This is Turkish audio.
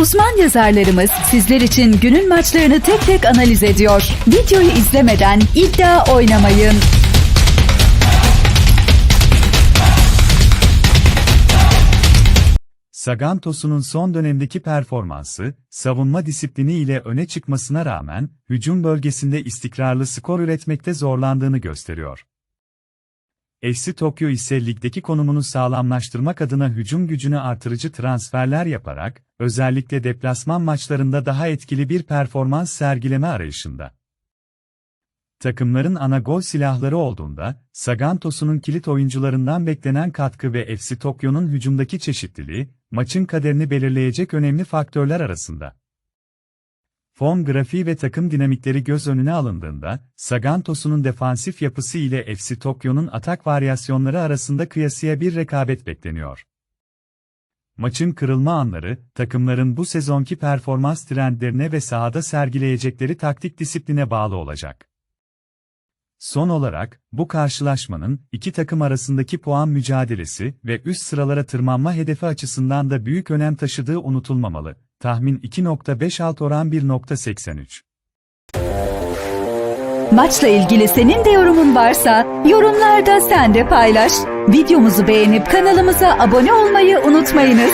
Uzman yazarlarımız sizler için günün maçlarını tek tek analiz ediyor. Videoyu izlemeden iddia oynamayın. Sagan Tosun'un son dönemdeki performansı, savunma disiplini ile öne çıkmasına rağmen, hücum bölgesinde istikrarlı skor üretmekte zorlandığını gösteriyor. FC Tokyo ise ligdeki konumunu sağlamlaştırmak adına hücum gücünü artırıcı transferler yaparak, özellikle deplasman maçlarında daha etkili bir performans sergileme arayışında. Takımların ana gol silahları olduğunda, Sagan Tosun'un kilit oyuncularından beklenen katkı ve FC Tokyo'nun hücumdaki çeşitliliği, maçın kaderini belirleyecek önemli faktörler arasında. Form grafiği ve takım dinamikleri göz önüne alındığında, Sagan defansif yapısı ile FC Tokyo'nun atak varyasyonları arasında kıyasıya bir rekabet bekleniyor. Maçın kırılma anları, takımların bu sezonki performans trendlerine ve sahada sergileyecekleri taktik disipline bağlı olacak. Son olarak, bu karşılaşmanın iki takım arasındaki puan mücadelesi ve üst sıralara tırmanma hedefi açısından da büyük önem taşıdığı unutulmamalı. Tahmin 2.5 alt oran 1.83. Maçla ilgili senin de yorumun varsa yorumlarda sen de paylaş. Videomuzu beğenip kanalımıza abone olmayı unutmayınız.